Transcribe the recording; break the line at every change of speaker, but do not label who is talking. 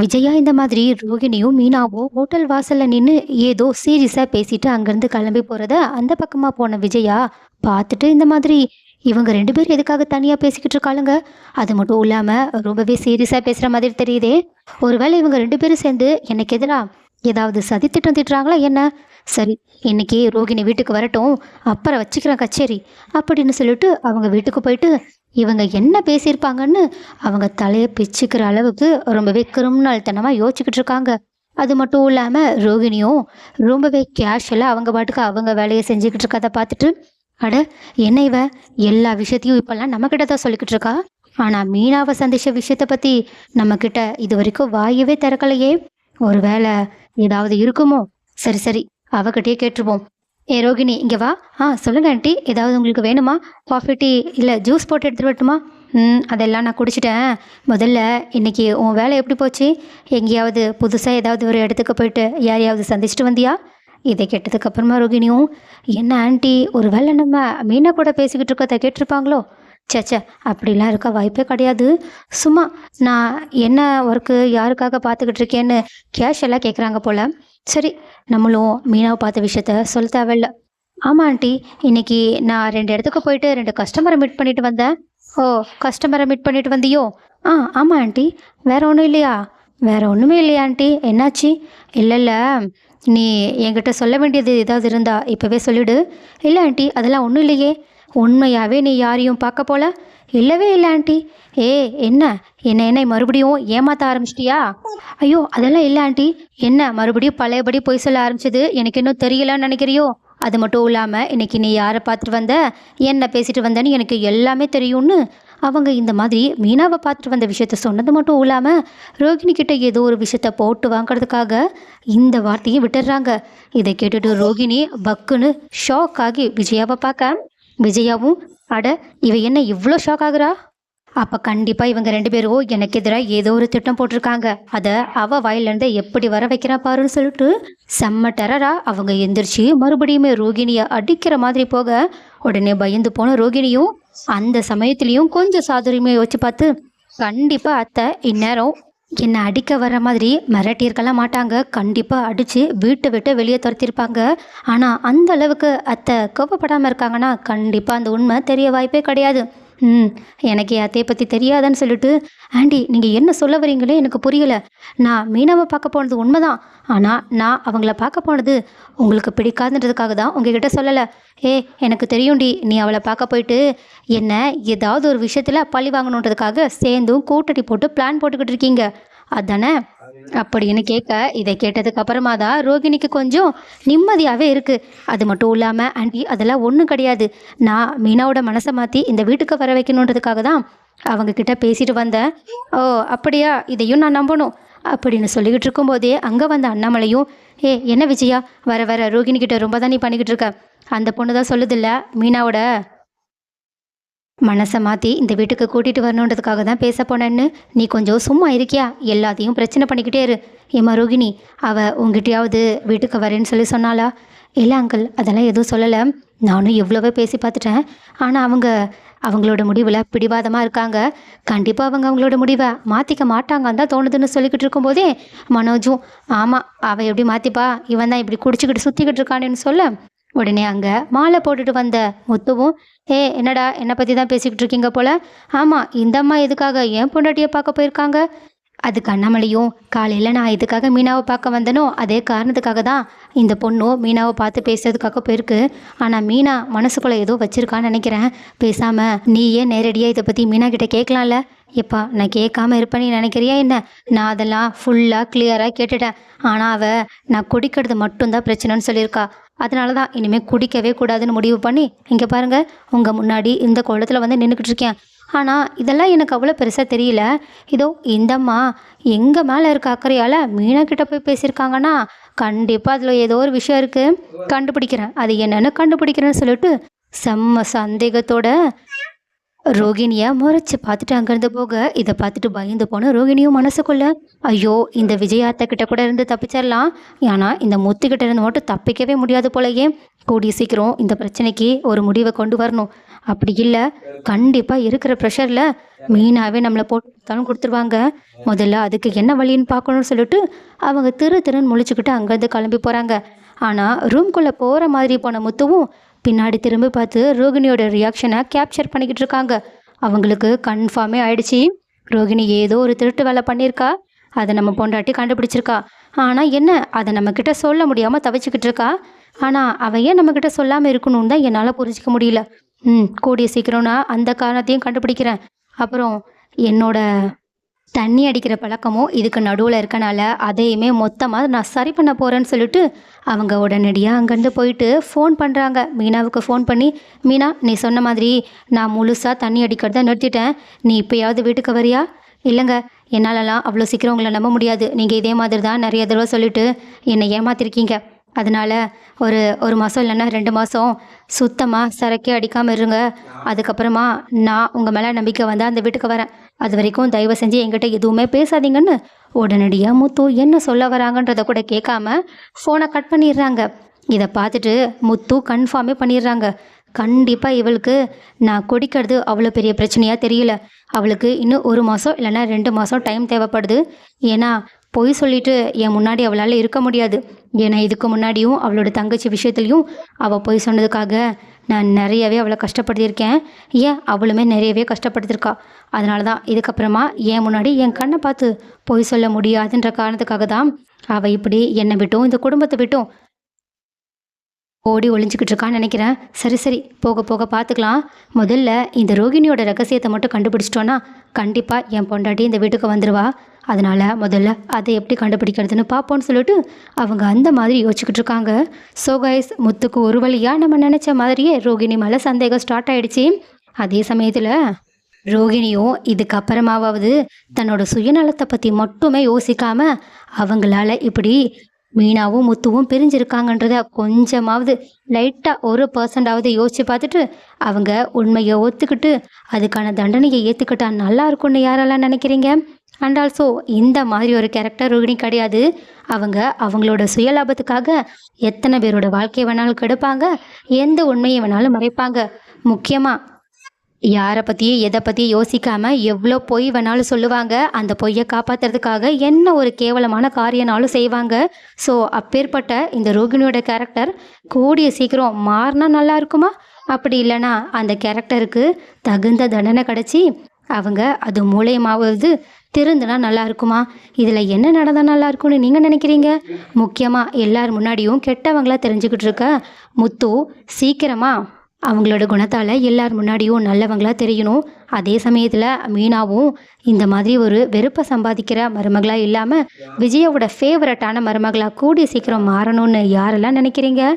விஜயா இந்த மாதிரி ரோகிணியும் மீனாவும் ஹோட்டல் வாசல்ல நின்று ஏதோ சீரியஸாக பேசிட்டு அங்கேருந்து கிளம்பி போகிறத அந்த பக்கமாக போன விஜயா பார்த்துட்டு இந்த மாதிரி இவங்க ரெண்டு பேரும் எதுக்காக தனியாக பேசிக்கிட்டு இருக்காளுங்க? அது மட்டும் இல்லாமல் ரொம்பவே சீரியஸாக பேசுகிற மாதிரி தெரியுதே. ஒருவேளை இவங்க ரெண்டு பேரும் சேர்ந்து எனக்கு எதிராக ஏதாவது சதி திட்டம் திட்டுறாங்களா என்ன? சரி இன்னைக்கு ரோகிணி வீட்டுக்கு வரட்டும் அப்புறம் வச்சுக்கிறேன் கச்சேரி அப்படின்னு சொல்லிட்டு அவங்க வீட்டுக்கு போயிட்டு இவங்க என்ன பேசியிருப்பாங்கன்னு அவங்க தலையை பிச்சுக்கிற அளவுக்கு ரொம்பவே கிரிமினல்தனமாக யோசிச்சுக்கிட்டு இருக்காங்க அது மட்டும் இல்லாமல் ரோகிணியும் ரொம்பவே கேஷுவலாக அவங்க பாட்டுக்கு அவங்க வேலையை செஞ்சுக்கிட்டு இருக்கதை பார்த்துட்டு அட என்ன இவ? எல்லா விஷயத்தையும் இப்போல்லாம் நம்மக்கிட்ட தான் சொல்லிக்கிட்டு இருக்கா? ஆனால் மீனாவை சந்திச்ச விஷயத்தை பற்றி நம்மக்கிட்ட இது வரைக்கும் வாயவே திறக்கலையே. ஒருவேளை ஏதாவது இருக்குமோ? சரி சரி அவகிட்டே கேட்டுருவோம். ஏ ரோகிணி இங்கே வா. ஆ சொல்லுங்க ஆண்டி. ஏதாவது உங்களுக்கு வேணுமா? காஃபி டீ இல்லை ஜூஸ் போட்டு எடுத்துட்டு வரட்டுமா? ம் அதெல்லாம் நான் குடிச்சிட்டேன். முதல்ல இன்றைக்கி உன் வேலை எப்படி போச்சு? எங்கேயாவது புதுசாக ஏதாவது ஒரு இடத்துக்கு போயிட்டு யாரையாவது சந்திச்சுட்டு வந்தியா? இதை கேட்டதுக்கப்புறமா ரோகிணியும் என்ன ஆண்டி ஒரு வேளை நம்ம மீனா கூட பேசிக்கிட்டு இருக்கதை கேட்டிருப்பாங்களோ? சேச்சே அப்படிலாம் இருக்க வாய்ப்பே கிடையாது. சும்மா நான் என்ன ஒர்க்கு யாருக்காக பார்த்துக்கிட்டு இருக்கேன்னு கேஷ் எல்லாம் கேட்குறாங்க போல். சரி நம்மளும் மீனாவை பார்த்த விஷயத்த சொல்ல தேவையில்ல. ஆமாம் ஆண்டி. இன்னைக்கு நான் ரெண்டு இடத்துக்கு போயிட்டு ரெண்டு கஸ்டமரை மீட் பண்ணிட்டு வந்தேன். ஓ கஸ்டமரை மீட் பண்ணிட்டு வந்தியோ? ஆ ஆமாம் ஆண்டி. வேற ஒன்றும் இல்லையா? வேற ஒன்றுமே இல்லையா ஆண்டி? என்னாச்சு? இல்லை இல்லை. நீ என்கிட்ட சொல்ல வேண்டியது ஏதாவது இருந்தா இப்போவே சொல்லிடு. இல்லை ஆண்டி அதெல்லாம் ஒன்றும் இல்லையே. உண்மையாகவே நீ யாரையும் பார்க்க போல? இல்லவே இல்லை ஆண்டி. ஏ என்ன? என்ன என்ன மறுபடியும் ஏமாத்த ஆரம்பிச்சிட்டியா? ஐயோ அதெல்லாம் இல்லை ஆண்டி. என்ன மறுபடியும் பழையபடி பொய் சொல்ல ஆரம்பிச்சது? எனக்கு இன்னும் தெரியலன்னு நினைக்கிறியோ? அது மட்டும் இல்லாமல் இன்னைக்கு நீ யாரை பார்த்துட்டு வந்த? என்ன பேசிட்டு வந்தேன்னு எனக்கு எல்லாமே தெரியும்னு அவங்க இந்த மாதிரி மீனாவை பார்த்துட்டு வந்த விஷயத்த சொன்னது மட்டும் இல்லாமல் ரோகிணி கிட்ட ஏதோ ஒரு விஷயத்த போட்டு வாங்குறதுக்காக இந்த வார்த்தையை விட்டுடுறாங்க. இதை கேட்டுட்டு ரோகிணி பக்குன்னு ஷாக் ஆகி விஜயாவை பார்க்க. விஜயாவும் அட இவ என்ன இவ்வளோ ஷாக் ஆகுறா? அப்போ கண்டிப்பாக இவங்க ரெண்டு பேரும் எனக்கு எதிராக ஏதோ ஒரு திட்டம் போட்டிருக்காங்க. அதை அவ வாயிலேருந்து எப்படி வர வைக்கிறா பாருன்னு சொல்லிட்டு செம்ம டெரரா அவங்க எந்திரிச்சு மறுபடியுமே ரோகிணியை அடிக்கிற மாதிரி போக உடனே பயந்து போன ரோகிணியும் அந்த சமயத்துலேயும் கொஞ்சம் சாதுரியமே யோசிச்சு பார்த்து கண்டிப்பாக அத்தை இந்நேரம் என்னை அடிக்க வர மாதிரி மிரட்டியிருக்கலாம் மாட்டாங்க. கண்டிப்பாக அடித்து வீட்டை விட்டு வெளியே துரத்திருப்பாங்க ஆனால் அந்த அளவுக்கு அத்தை கோபப்படாமல் இருக்காங்கன்னா கண்டிப்பாக அந்த உண்மை தெரிய வாய்ப்பே கிடையாது. ம் எனக்கு என் அத்தையை பற்றி தெரியாதுன்னு சொல்லிட்டு ஆண்டி நீங்கள் என்ன சொல்ல வரீங்களே? எனக்கு புரியலை. நான் மீனவை பார்க்க போனது உண்மைதான். ஆனால் நான் அவங்கள பார்க்க போனது உங்களுக்கு பிடிக்காதுன்றதுக்காக தான் உங்ககிட்ட சொல்லலை. ஏ எனக்கு தெரியும்டி நீ அவளை பார்க்க போயிட்டு என்ன ஏதாவது ஒரு விஷயத்தில் பழி வாங்கணுன்றதுக்காக சேர்ந்தும் கூட்டடி போட்டு பிளான் போட்டுக்கிட்டு இருக்கீங்க. அதானே? அப்படின்னு கேட்க இதை கேட்டதுக்கு அப்புறமா தான் ரோகிணிக்கு கொஞ்சம் நிம்மதியாகவே இருக்குது அது மட்டும் இல்லாமல் ஆண்டி அதெல்லாம் ஒன்றும் கிடையாது. நான் மீனாவோட மனசை மாற்றி இந்த வீட்டுக்கு வர வைக்கணுன்றதுக்காக தான் அவங்க கிட்ட பேசிட்டு வந்தேன். ஓ அப்படியா? இதையும் நான் நம்பணும். அப்படின்னு சொல்லிக்கிட்டு இருக்கும்போதே அங்கே வந்த அண்ணாமலையும் ஏ என்ன விஜயா? வர வர ரோகிணி கிட்ட ரொம்ப தான் நீ பண்ணிக்கிட்டு இருக்க. அந்த பொண்ணு தான் சொல்லுதில்ல மீனாவோட மனசை மாற்றி இந்த வீட்டுக்கு கூட்டிகிட்டு வரணுன்றதுக்காக தான் பேச போனேன்னு. நீ கொஞ்சம் சும்மா இருக்கியா? எல்லாத்தையும் பிரச்சனை பண்ணிக்கிட்டே இரு. ஏமா ரோகிணி அவள் உங்ககிட்டயாவது வீட்டுக்கு வரேன்னு சொல்லி சொன்னாளா? இல்லை அங்கிள் அதெல்லாம் எதுவும் சொல்லலை. நானும் எவ்வளவோ பேசி பார்த்துட்டேன். ஆனால் அவங்க அவங்களோட முடிவில் பிடிவாதமாக இருக்காங்க. கண்டிப்பாக அவங்க அவங்களோட முடிவை மாற்றிக்க மாட்டாங்கன்னு தான் தோணுதுன்னு சொல்லிக்கிட்டு இருக்கும்போதே மனோஜும் ஆமாம் அவள் எப்படி மாற்றிப்பா இவன் தான் இப்படி குடிச்சிக்கிட்டு சுற்றிக்கிட்டு இருக்கானேன்னு சொல்ல உடனே அங்கே மாலை போட்டுட்டு வந்த முத்துவும் ஏ என்னடா என்னை பற்றி தான் பேசிக்கிட்டு இருக்கீங்க போல? ஆமாம் இந்த அம்மா எதுக்காக ஏன் பொண்டாட்டியை பார்க்க போயிருக்காங்க? அது கண்ணாமலையும் காலையில் நான் எதுக்காக மீனாவை பார்க்க வந்தனோ அதே காரணத்துக்காக தான் இந்த பொண்ணும் மீனாவை பார்த்து பேசுறதுக்காக போயிருக்கு. ஆனால் மீனா மனசுக்குள்ளே ஏதோ வச்சிருக்கான்னு நினைக்கிறேன். பேசாமல் நீ ஏன் நேரடியாக இதை பற்றி மீனா கிட்டே கேட்கலாம்ல? எப்பா நான் கேட்காம இருப்பேன்னு நினைக்கிறியா என்ன? நான் அதெல்லாம் ஃபுல்லாக கிளியராக கேட்டுட்டேன். ஆனால் அவள் நான் குடிக்கிறது மட்டும்தான் பிரச்சனைன்னு சொல்லியிருக்கா. அதனால தான் இனிமேல் குடிக்கவே கூடாதுன்னு முடிவு பண்ணி இங்கே பாருங்கள் உங்கள் முன்னாடி இந்த குளத்தில் வந்து நின்றுக்கிட்டு இருக்கேன். ஆனால் இதெல்லாம் எனக்கு அவ்வளோ பெருசாக தெரியல. இதோ இந்தம்மா எங்கள் மேலே இருக்க அக்கறையால் மீனா கிட்ட போய் பேசியிருக்காங்கன்னா கண்டிப்பாக அதில் ஏதோ ஒரு விஷயம் இருக்குது கண்டுபிடிக்கிறேன். அது என்னென்னு கண்டுபிடிக்கிறேன்னு சொல்லிட்டு செம்ம சந்தேகத்தோட ரோகிணியை முறைச்சு பார்த்துட்டு அங்கேருந்து போக இதை பார்த்துட்டு பயந்து போன ரோகிணியும் மனசுக்குள்ள ஐயோ இந்த விஜயாத்த கிட்ட கூட இருந்து தப்பிச்சிடலாம் ஆனால் இந்த முத்துக்கிட்ட இருந்து மட்டும் தப்பிக்கவே முடியாது போலயே. கூடிய சீக்கிரம் இந்த பிரச்சனைக்கு ஒரு முடிவை கொண்டு வரணும். அப்படி இல்லை. கண்டிப்பாக இருக்கிற ப்ரெஷரில் மெயினாகவே நம்மளை போட்டாலும் கொடுத்துருவாங்க. முதல்ல அதுக்கு என்ன வழின்னு பார்க்கணும்னு சொல்லிட்டு அவங்க திரு திருன்னு முழிச்சுக்கிட்டு அங்கேருந்து கிளம்பி போகிறாங்க ஆனால் ரூம்குள்ளே போகிற மாதிரி போன முத்துவும் பின்னாடி திரும்பி பார்த்து ரோகிணியோட ரியாக்ஷனை கேப்சர் பண்ணிக்கிட்டு இருக்காங்க. அவங்களுக்கு கன்ஃபார்மே ஆயிடுச்சு. ரோகிணி ஏதோ ஒரு திருட்டு வேலை பண்ணியிருக்கா. அதை நம்ம பொண்டாட்டி கண்டுபிடிச்சிருக்கா. ஆனால் என்ன அதை நம்மக்கிட்ட சொல்ல முடியாமல் தவிச்சுக்கிட்டு இருக்கா. ஆனால் அவள் ஏன் நம்மக்கிட்ட சொல்லாமல் இருக்கணும்னு தான் என்னால் புரிஞ்சிக்க முடியல. ம் கூடிய சீக்கிரம்னா அந்த காரணத்தையும் கண்டுபிடிக்கிறேன். அப்புறம் என்னோட தண்ணி அடிக்கிற பழக்கமும் இதுக்கு நடுவில் இருக்கனால அதையுமே மொத்தமாக நான் சரி பண்ண போகிறேன்னு சொல்லிட்டு அவங்க உடனடியாக அங்கேருந்து போயிட்டு ஃபோன் பண்ணுறாங்க மீனாவுக்கு ஃபோன் பண்ணி மீனா நீ சொன்ன மாதிரி நான் முழுசாக தண்ணி அடிக்கிறத நிறுத்திட்டேன். நீ இப்போயாவது வீட்டுக்கு வரியா? இல்லைங்க. என்னாலலாம் அவ்வளோ சீக்கிரம் உங்களை நம்ப முடியாது. நீங்கள் இதே மாதிரி தான் நிறைய தடவை சொல்லிட்டு என்னை ஏமாத்திருக்கீங்க. அதனால் ஒரு ஒரு மாதம் இல்லைன்னா ரெண்டு மாதம் சுத்தமாக சரக்கே அடிக்காமல் இருங்க. அதுக்கப்புறமா நான் உங்கள் மேலே நம்பிக்கை வந்தால் அந்த வீட்டுக்கு வரேன். அது வரைக்கும் தயவு செஞ்சு என்கிட்ட எதுவுமே பேசாதீங்கன்னு உடனடியாக முத்து என்ன சொல்ல வராங்கன்றதை கூட கேட்காம ஃபோனை கட் பண்ணிடுறாங்க. இதை பார்த்துட்டு முத்து கன்ஃபார்மே பண்ணிடுறாங்க. கண்டிப்பாக இவளுக்கு நான் குடிக்கிறது அவ்வளோ பெரிய பிரச்சனையாக தெரியல. அவளுக்கு இன்னும் ஒரு மாதம் இல்லைன்னா ரெண்டு மாதம் டைம் தேவைப்படுது. ஏன்னா பொய் சொல்லிட்டு என் முன்னாடி அவளால் இருக்க முடியாது. ஏன்னா இதுக்கு முன்னாடியும் அவளோட தங்கச்சி விஷயத்துலையும் அவள் பொய் சொன்னதுக்காக நான் நிறையவே அவளை கஷ்டப்படுத்தியிருக்கேன். ஏன்? அவளுமே நிறையவே கஷ்டப்படுத்திருக்கா. அதனால தான் இதுக்கப்புறமா என் முன்னாடி என் கண்ணை பார்த்து பொய் சொல்ல முடியாதுன்ற காரணத்துக்காக தான் அவள் இப்படி என்னை விட்டும் இந்த குடும்பத்தை விட்டும் ஓடி ஒளிஞ்சிக்கிட்டு இருக்கான்னு நினைக்கிறேன். சரி சரி போக போக பார்த்துக்கலாம். முதல்ல இந்த ரோகிணியோட ரகசியத்தை மட்டும் கண்டுபிடிச்சிட்டோன்னா கண்டிப்பாக என் பொண்டாட்டி இந்த வீட்டுக்கு வந்துடுவா அதனால் முதல்ல அதை எப்படி கண்டுபிடிக்கிறதுன்னு பார்ப்போம்னு சொல்லிட்டு அவங்க அந்த மாதிரி யோசிச்சுக்கிட்டு இருக்காங்க. ஸோ கைஸ் முத்துக்கு ஒரு வழியாக நம்ம நினச்ச மாதிரியே ரோகிணி மேலே சந்தேகம் ஸ்டார்ட் ஆயிடுச்சு. அதே சமயத்தில் ரோகிணியும் இதுக்கப்புறமாவது தன்னோட சுயநலத்தை பற்றி மட்டுமே யோசிக்காமல் அவங்களால இப்படி மீனாவும் முத்துவும் பிரிஞ்சிருக்காங்கன்றத கொஞ்சமாவது லைட்டாக ஒரு பர்சன்டாவது யோசிச்சு பார்த்துட்டு அவங்க உண்மையை ஒத்துக்கிட்டு அதுக்கான தண்டனையை ஏற்றுக்கிட்டா நல்லா இருக்கும்னு யாரெல்லாம் நினைக்கிறீங்க? அண்ட் ஆல்சோ இந்த மாதிரி ஒரு கேரக்டர் ரோகிணி கிடையாது. அவங்க அவங்களோட சுயலாபத்துக்காக எத்தனை பேரோட வாழ்க்கையை வேணாலும் கெடுப்பாங்க எந்த உண்மையை வேணாலும் மறைப்பாங்க. முக்கியமாக யாரை பற்றியும் எதை பற்றியும் யோசிக்காமல் எவ்வளோ பொய் வேணாலும் சொல்லுவாங்க. அந்த பொய்யை காப்பாற்றுறதுக்காக என்ன ஒரு கேவலமான காரியனாலும் செய்வாங்க. ஸோ அப்பேற்பட்ட இந்த ரோகிணியோட கேரக்டர் கூடிய சீக்கிரம் மாறினா நல்லா இருக்குமா? அப்படி இல்லைன்னா அந்த கேரக்டருக்கு தகுந்த தண்டனை கிடச்சி அவங்க அது மூலயமாவது திருந்துனா நல்லா இருக்குமா இதில் என்ன நடந்தால் நல்லா இருக்கும்னு நீங்கள் நினைக்கிறீங்க? முக்கியமாக எல்லார் முன்னாடியும் கெட்டவங்களா தெரிஞ்சுக்கிட்டு இருக்க முத்து சீக்கிரமாக அவங்களோட குணத்தால் எல்லார் முன்னாடியும் நல்லவங்களாக தெரியணும். அதே சமயத்தில் மீனாவும் இந்த மாதிரி ஒரு வெறுப்பை சம்பாதிக்கிற மருமகளாக இல்லாமல் விஜயோட ஃபேவரட்டான மருமகளாக கூடி சீக்கிரம் மாறணும்னு யாரெல்லாம் நினைக்கிறீங்க?